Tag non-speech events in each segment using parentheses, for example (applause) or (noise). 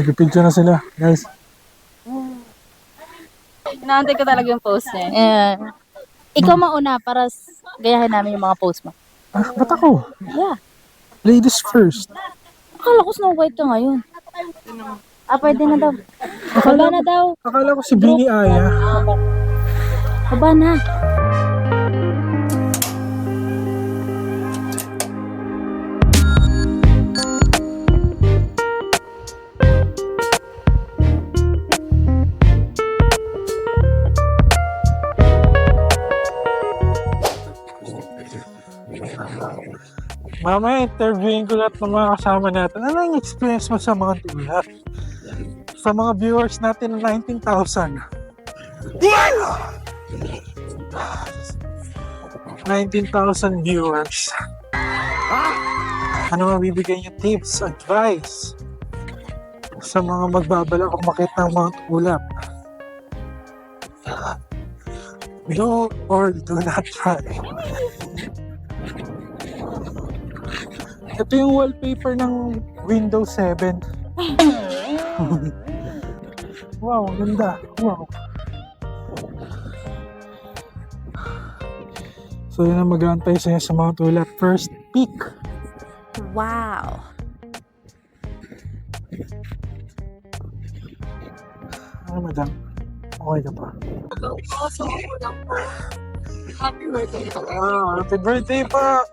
nagpipicture na sila. Guys, Inaantay ko talaga yung post niya. Eh, ikaw mauna para s- gayahin namin yung mga post mo. ah, ba't ako? Yeah. Ladies first. Akala ko Snow White ka ngayon. Ah, pwede na daw. Baba na daw. Akala ko si Bini Aya. Baba na. Mamaya interviewin ko lahat ng mga kasama natin. Ano yung experience mo sa mga tulad? Sa mga viewers natin na 19,000. 19,000 viewers. Ano mabibigay niyo tips, advice sa mga magbabalak umakit ng mga tulap? Do or do not try. Ito yung wallpaper ng Windows 7. (laughs) wow, ang ganda. Wow. So yun ang mag-aantay sa'yo sa mga tulad. First peak. Wow. Ano madam? Okay ka pa? Happy birthday. Ah, happy birthday pa!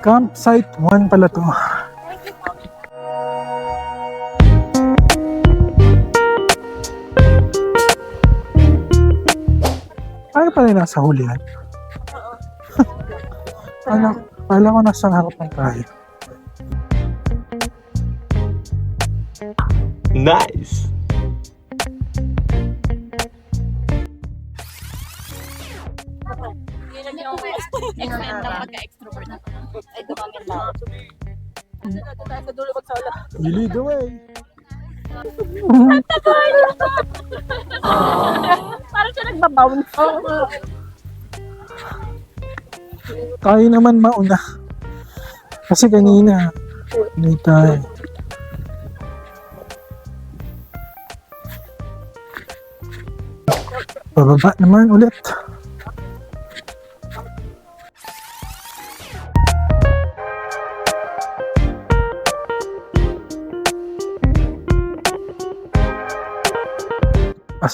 Campsite 1 pala to. Tayo pala nasa hulihan. Alam, alam ko nasa harapan tayo. Nice. You lead the way. Parang siya nagbabounce. Tayo naman mauna. Kasi kanina, hindi tayo. Bababa naman ulit.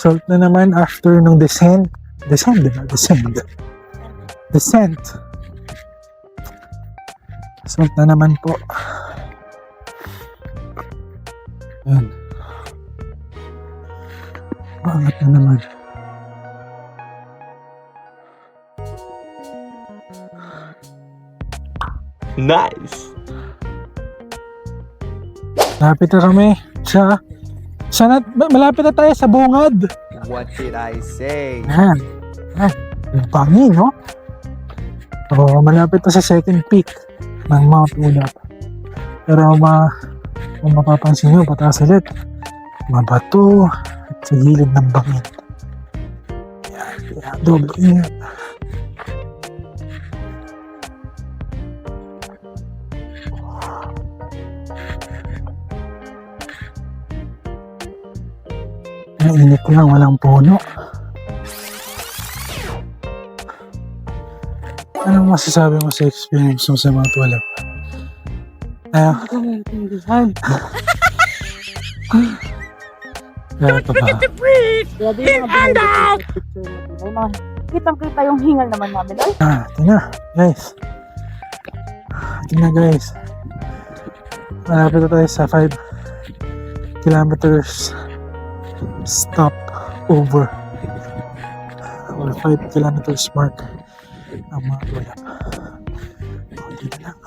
Assault na naman after nung descent. Descent, ba? Descent. Descent. Assault na naman po. Yan. Bangat na naman. Nice. Malapit na kami. Sa, sana, ma- malapit na tayo sa bungad. What did I say? Yan. Ang Bangi, no? Oo, malapit na sa second peak ng Mount Ulap. Pero ma, kung mapapansin nyo, pataas ulit. Mabato at sa gilid ng bangin. Yan, yan, doble ingat. Ang init lang, walang puno. Anong masasabi mo sa experience mo sa mga tulap? Ah, binibigay sa picture mo. May mga kitang-kita yung hingal naman namin. Ay, Ah, ito na, guys. Ito na, guys. Malapit na tayo sa 5 kilometers stop over or 5 kilometers mark ang mga tulap. Kunti na lang.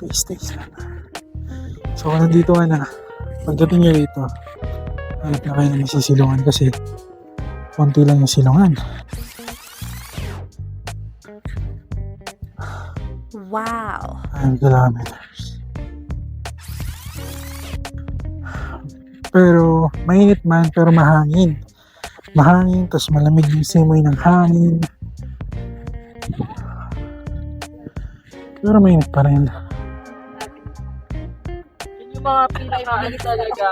Please, please lang. So, kung nandito ka na, pagdating nyo rito, hanap na kayo ng masisilungan kasi konti lang yung silungan. wow. 5 kilometers. Pero, mainit man, pero mahangin. mahangin, tapos malamig yung simoy ng hangin. Pero mainit pa rin. Yun yung mga ano talaga.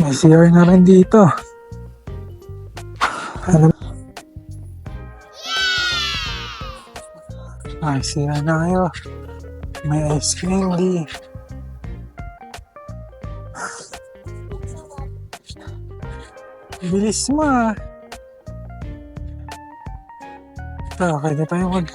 May CR na rin dito. Ano? Ay, CR na kayo. May ice candy. Bilis mo ah. Ito, pwede tayo mag...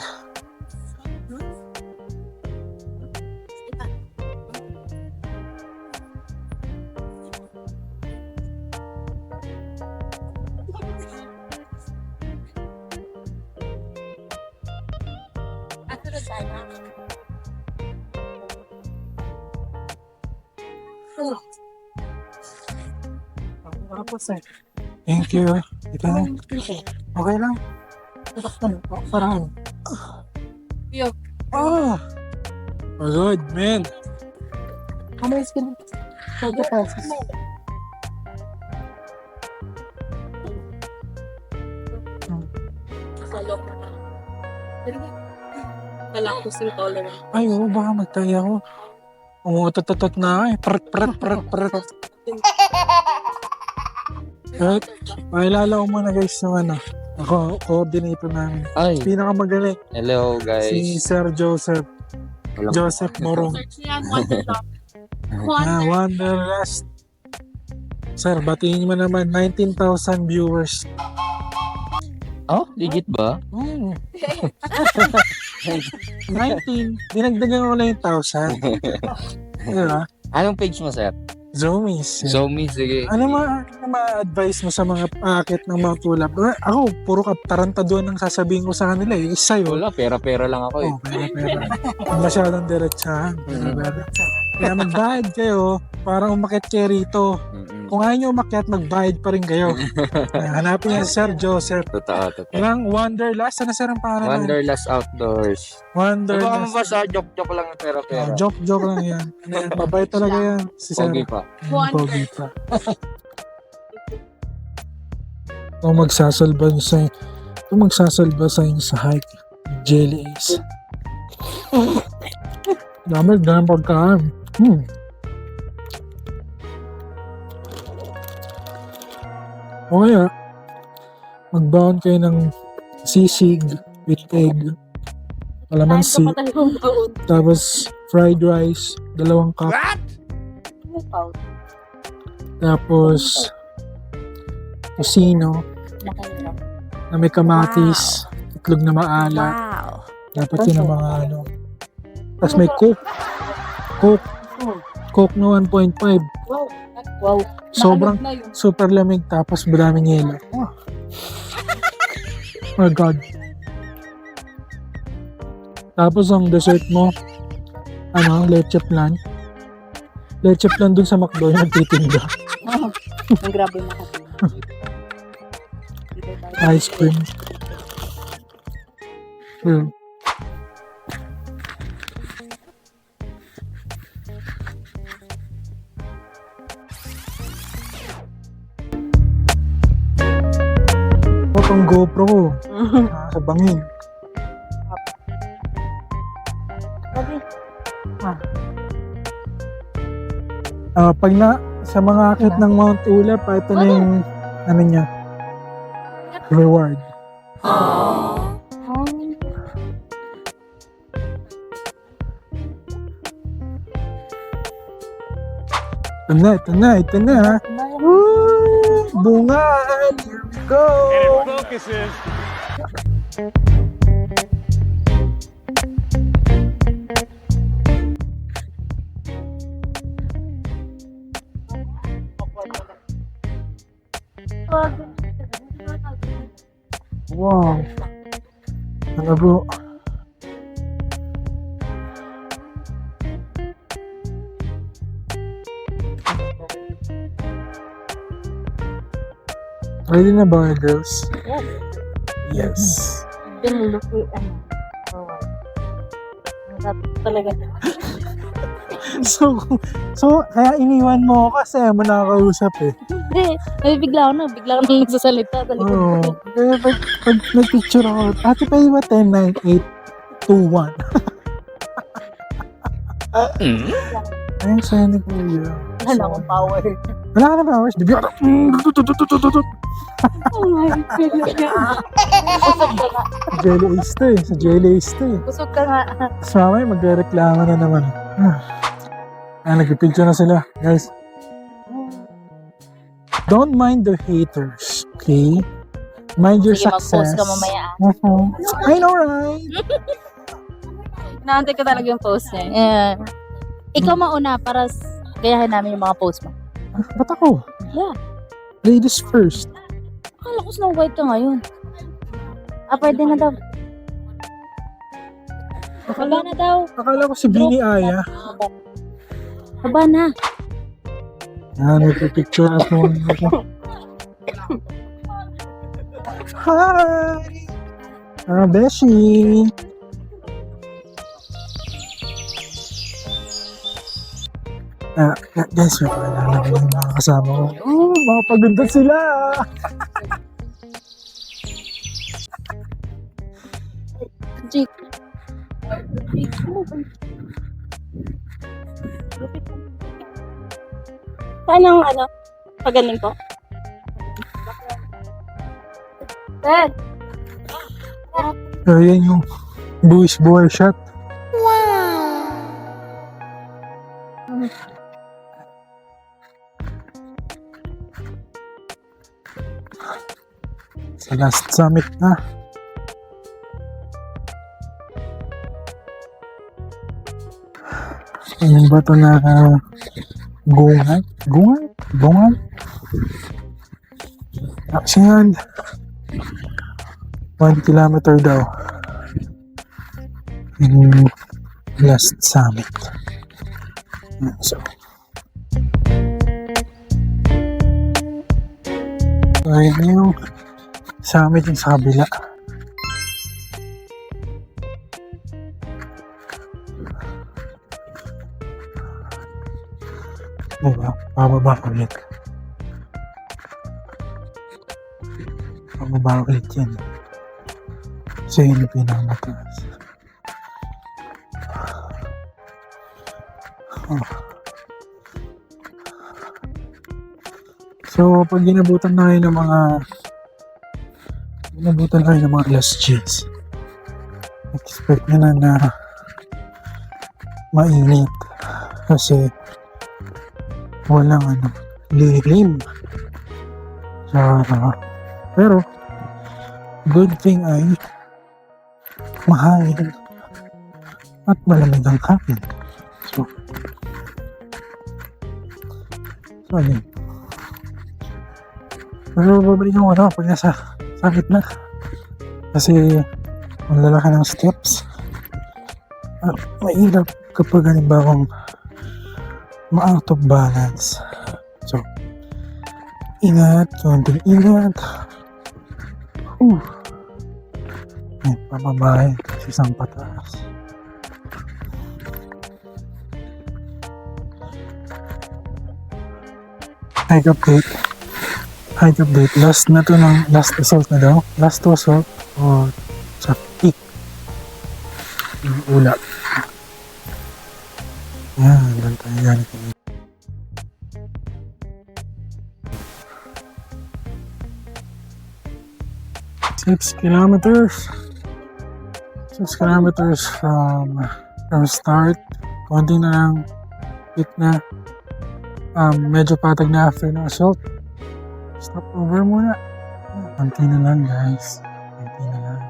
Eh. Thank you. Ito na. Okay lang. Parang. Yo. Oh! Good, man. Ano yung skin? Pwede pesos. Sa loob na lang. Sa lactose intolerant. Ay, oo, baka magtaya ako. Umutot-tot na ako eh. Prat, prat, prat, prat. At, pakilala ko muna guys ng ano. Ako, coordinator namin. Ay, Pinakamagaling. hello guys. Si Sir Joseph. Walang- Joseph Morong. Search niyan, Wonder (laughs) Dog. Ah, Wanderlust. Sir, batiin mo naman 19,000 viewers. Oh, legit ba? (laughs) Oh. 19. Dinagdagan ko na yung 1,000. (laughs) diba? Anong page mo, sir? Zoomies. Zomi, sige. Ano ma ano ma-advise mo sa mga paakit ng mga tulap? Ako, puro ka tarantaduan ang sasabihin ko sa kanila eh. Isa yun. Wala, pera-pera lang ako eh. Oh, pera, pera. Masyadong diretsahan. Pera, pera. Kaya magbayad kayo para umakit kayo rito. Mm-mm. Kung ayaw nyo umakyat, magbayad pa rin kayo. Kaya Hanapin niya si Sir Joseph. Totoo, totoo. Walang Wanderlust. Ano sir ang pangalan? Wanderlust Outdoors. Ito Wanderlust. ba sa joke-joke lang yung Oh, pera-pera? joke, joke lang yan. Ano yan, talaga yan. Si Sir. Pogi pa. Mm, Pogi pa. Kung (laughs) magsasalba sa kung magsasalba sa inyo sa hike, Jelly Ace. (laughs) Dami, dami pagkaan. Hmm. O kaya, magbaon kayo ng sisig with egg, kalamansi, tapos fried rice, dalawang cup, tapos tosino, na may kamatis, itlog na maala. Dapat yun ang mga ano. Tapos may coke. Coke. Coke na 1.5. Wow. Sobrang na yun. super lamig tapos maraming yelo. Oh. My God. Tapos ang dessert mo, ano, leche flan. Leche flan dun sa McDo yung nagtitinda. Ang grabe kasi. Ice cream. Hmm. yung GoPro ko. (laughs) Sa bangin. Okay. Ah. Ah, pag na sa mga akit ng Mount Ulap, ah, ito na yung ano niya. Reward. Ito na, ito na, ito na. Woo! Bunga! go. And it focuses. Wow. Ano bro? Ready na ba kayo, girls? Yes. Pinulupi, ano. Oh. Ang sarap talaga. (laughs) So, so kaya iniwan mo ako kasi mo nakakausap eh. Hindi, nabibigla ako na. Bigla ako nang nagsasalita. Talaga. Oo. Kaya pag, pag nag-picture ako, ate pa iba 10, 9, 8, 2, 1. Ayun, sa'yo ni Kuya. Wala na akong power. Wala ka na powers. Di ba? Oh my God. Jelly Ace to eh. Sa Jelly Ace to eh. Busog ka nga. Tapos mamaya magre-reklamo na naman. Ah, ah nag-picture na sila. Guys, don't mind the haters. Okay? Mind your Sige, mag-post success. ka mamaya. Mhm. I know, right? Naantay ko talaga yung post niya. Yeah. Ikaw mauna para s- gayahin namin yung mga post mo. Ah, Ba't ako? Yeah. Ladies first. Akala ko Snow White ka ngayon. Ah, pwede na daw. Haba na daw. Akala ko si Bini Aya. Haba na. Ah, nagpipicture at mo. Hi! Ah, Beshi! Ah, guys, may paalala ko yung mga kasama ko. Oh, mga sila! Jake. Saan ang ano? Pagaling ko? Dad! So, yan yung buwis buhay shot. Sa last summit na. Ayun ba ito na uh, gungan? Gungan? Bungan? Action! 1 kilometer daw. Yung last summit. Yan, So, so yun yung summit yung sa kabila. Diba? Pababa ulit. Pababa ulit yan. So yun yung pinakamataas. Oh. So, pag ginabutan na ng mga ginabutan kayo ng mga last chance, expect nyo na na mainit kasi walang ano, lilim. So, ano, pero good thing ay mahangin at malamig ang hangin. So, so ano yun. Pero babalikan ko na pag nasa sakit na. Kasi ang lalaki ng steps. At mahirap kapag halimbawang ma-out of balance. So, ingat, konting ingat. Whew. Ay, pamabay sa isang pataas. Hike update. Hike update. Last na to ng last result na daw. Last result o sa peak. Yung ula. Yan, doon tayo galing. Six kilometers. Six kilometers from from start. Konti na lang. Peak na. Um, medyo patag na after ng assault. Stop over muna. Konti na lang guys. Konti na lang.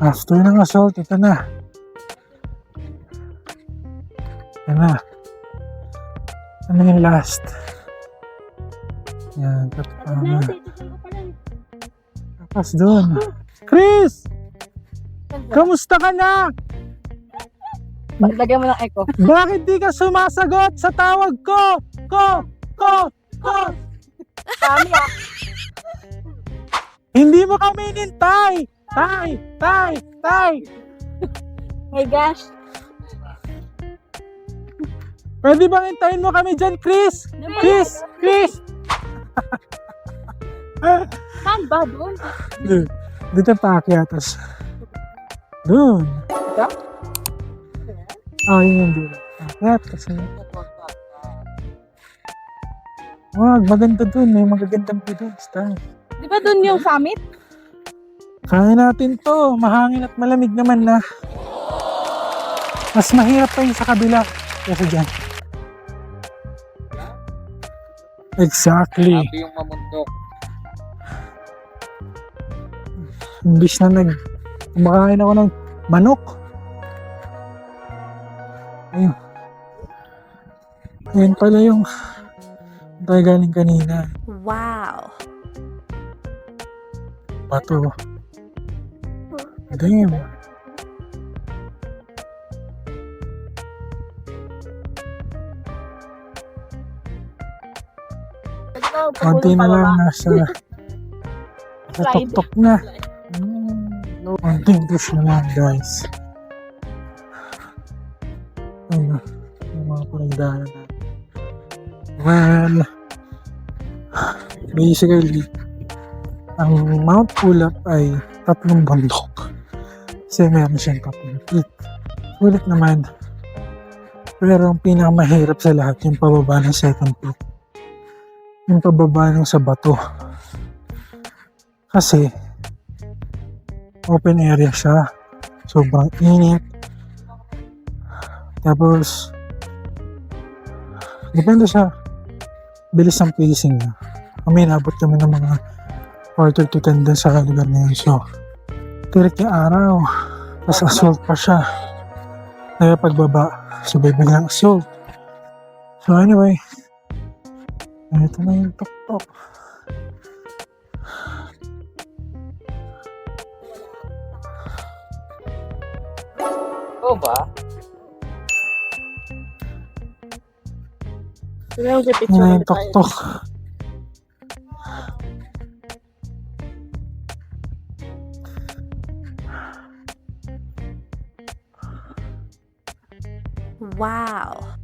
After ng assault, ito na. Ito na. Ano yung last? Yan, tatapos na. Tapos doon. Chris! Kamusta ka na? Lagyan mo ng echo. Bakit di ka sumasagot sa tawag ko? Ko! Ko! Ko! Kami ah. Hindi mo kami inintay! Tay! Tay! Tay! My gosh. Pwede bang hintayin mo kami dyan, Chris? Chris! Chris! Saan ba doon? Doon. Dito pa akyatas. Doon. Ah, yun yung dulo. Akyat kasi. Wag, maganda dun. May magagandang view dun. Style. Di ba dun yung summit? Kaya natin to. Mahangin at malamig naman na. Mas mahirap pa yung sa kabila. Kasi dyan. Exactly. Happy yung mamundok. Imbis na nag kumakain ako ng manok. Ayun. Ayun pala yung tayo galing kanina. Wow. Bato. Damn. Konti na lang nasa natuktok na. Konting push na lang guys. Ayun na. Yung mga pinagdaanan natin. Well, basically, ang Mount Pulag ay tatlong bundok. Kasi meron siyang tatlong peak. Sulit naman. Pero ang pinakamahirap sa lahat yung pababa ng second peak. Yung pababa ng sa bato. Kasi open area siya. Sobrang init. Tapos depende sa bilis ng pacing niya. Kami nabot kami ng mga quarter to 10 dun sa lugar na yun. So, tirik yung araw. Tapos assault pa siya. Kaya pagbaba, sabay biglang assault. So anyway, ito na yung tok-tok. Oo ba? Yung Ito picture na na yung tok-tok. Wow.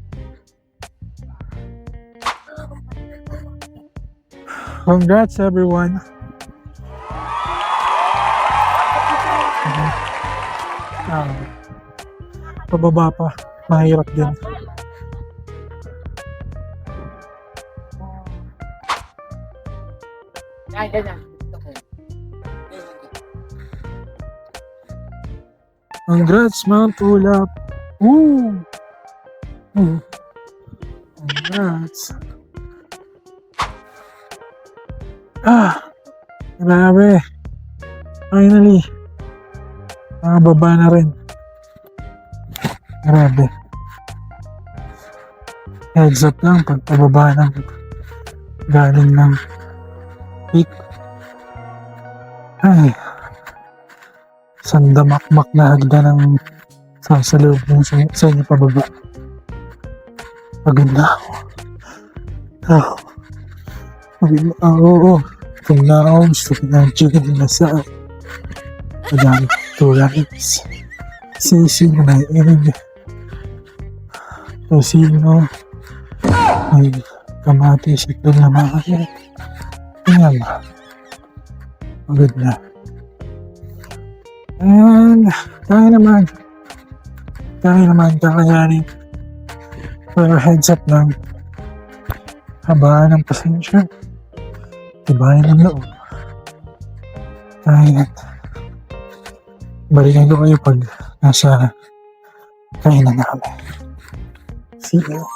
Congrats everyone. Ah, pababa pa. Mahirap din. Yan, ganyan. Congrats, Mount Ulap. Woo. Congrats. Ah! Grabe. Finally. Nakababa na rin. Grabe. Heads up lang pag pababa ng galing ng peak. Ay, sandamakmak na hagda ng sasalubong sa, sa inyo pababa. Pagod ako. Oh. Na ako. Oh, Kung na ako, gusto ko ng chicken na sa Madami tulais. Sisig na inig. Tosino. May kamatis at lalamaki. Tingnan mo. Pagod na. And, kaya naman. Kaya naman kakayanin. Pero heads up lang. Habaan ng pasensya. Tibayan ng loob. Kaya balikan ko kayo pag nasa kainan na kami. Sino?